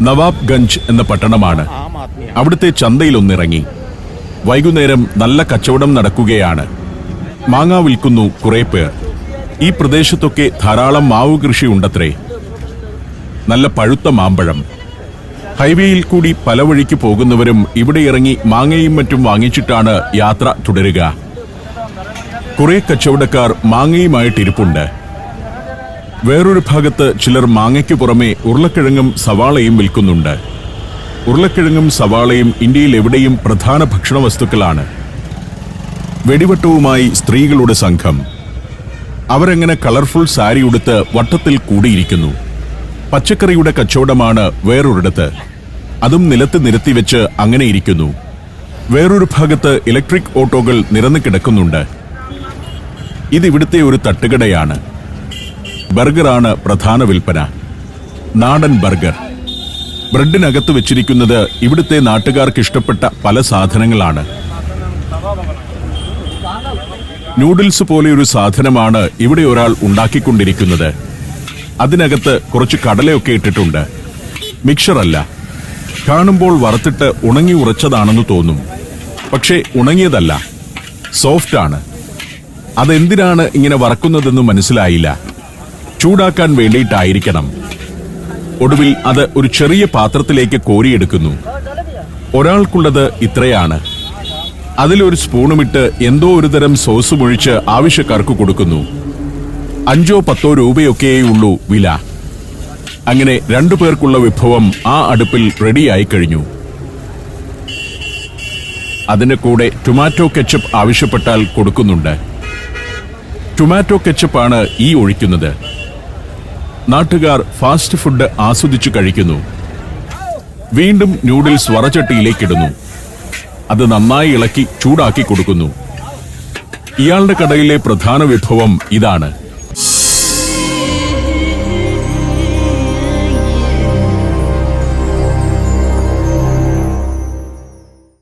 നവാബ് ഗഞ്ച് എന്ന പട്ടണമാണ്. അവിടുത്തെ ചന്തയിൽ ഒന്നിറങ്ങി. വൈകുന്നേരം നല്ല കച്ചവടം നടക്കുകയാണ്. മാങ്ങ വിൽക്കുന്നു കുറെ പേർ. ഈ പ്രദേശത്തൊക്കെ ധാരാളം മാവ് കൃഷി ഉണ്ടത്രേ. നല്ല പഴുത്ത മാമ്പഴം. ഹൈവേയിൽ കൂടി പല വഴിക്ക് പോകുന്നവരും ഇവിടെ ഇറങ്ങി മാങ്ങയും മറ്റും വാങ്ങിച്ചിട്ടാണ് യാത്ര തുടരുക. കുറെ കച്ചവടക്കാർ മാങ്ങയുമായിട്ടിരിപ്പുണ്ട് വേറൊരു ഭാഗത്ത് ചിലർ മാങ്ങയ്ക്ക് പുറമെ ഉരുളക്കിഴങ്ങും സവാളയും വിൽക്കുന്നുണ്ട്. ഉരുളക്കിഴങ്ങും സവാളയും ഇന്ത്യയിൽ എവിടെയും പ്രധാന ഭക്ഷണ വസ്തുക്കളാണ് വെടിവട്ടവുമായി സ്ത്രീകളുടെ സംഘം. അവരെങ്ങനെ കളർഫുൾ സാരി ഉടുത്ത് വട്ടത്തിൽ കൂടിയിരിക്കുന്നു. പച്ചക്കറിയുടെ കച്ചവടമാണ് വേറൊരിടത്ത്. അതും നിലത്ത് നിരത്തി വെച്ച് അങ്ങനെ ഇരിക്കുന്നു. വേറൊരു ഭാഗത്ത് ഇലക്ട്രിക് ഓട്ടോകൾ നിരന്നു കിടക്കുന്നുണ്ട്. ഇതിവിടുത്തെ ഒരു തട്ടുകടയാണ്. ബർഗറാണ് പ്രധാന വിൽപ്പന. നാടൻ ബർഗർ. ബ്രെഡിനകത്ത് വെച്ചിരിക്കുന്നത് ഇവിടുത്തെ നാട്ടുകാർക്ക് ഇഷ്ടപ്പെട്ട പല സാധനങ്ങളാണ്. നൂഡിൽസ് പോലെയൊരു സാധനമാണ് ഇവിടെ ഒരാൾ ഉണ്ടാക്കിക്കൊണ്ടിരിക്കുന്നത്. അതിനകത്ത് കുറച്ച് കടലയൊക്കെ ഇട്ടിട്ടുണ്ട്. മിക്സറല്ല കാണുമ്പോൾ വറുത്തിട്ട് ഉണങ്ങി ഉറച്ചതാണെന്ന് തോന്നും. പക്ഷേ ഉണങ്ങിയതല്ല. സോഫ്റ്റ് ആണ് അതെന്തിനാണ് ഇങ്ങനെ വറക്കുന്നതെന്ന് മനസ്സിലായില്ല. ചൂടാക്കാൻ വേണ്ടിയിട്ടായിരിക്കണം. ഒടുവിൽ അത് ഒരു ചെറിയ പാത്രത്തിലേക്ക് കോരിയെടുക്കുന്നു. ഒരാൾക്കുള്ളത് ഇത്രയാണ്. അതിലൊരു സ്പൂണുമിട്ട് എന്തോ ഒരു തരം സോസ് മുഴിച്ച് ആവശ്യക്കാർക്ക് കൊടുക്കുന്നു. അഞ്ചോ പത്തോ രൂപയൊക്കെയേ ഉള്ളൂ വില. അങ്ങനെ രണ്ടു പേർക്കുള്ള വിഭവം ആ അടുപ്പിൽ റെഡിയായി കഴിഞ്ഞു. അതിന്റെ കൂടെ ടൊമാറ്റോ കെച്ചപ്പ് ആവശ്യപ്പെട്ടാൽ കൊടുക്കുന്നുണ്ട്. ടൊമാറ്റോ കെച്ചപ്പാണ് ഈ ഒഴിക്കുന്നത്. നാട്ടുകാർ ഫാസ്റ്റ് ഫുഡ് ആസ്വദിച്ചു കഴിക്കുന്നു. വീണ്ടും നൂഡിൽസ് വറചട്ടിയിലേക്കിടുന്നു അത് നന്നായി ഇളക്കി ചൂടാക്കി കൊടുക്കുന്നു. ഇയാളുടെ കടയിലെ പ്രധാന വിഭവം ഇതാണ്.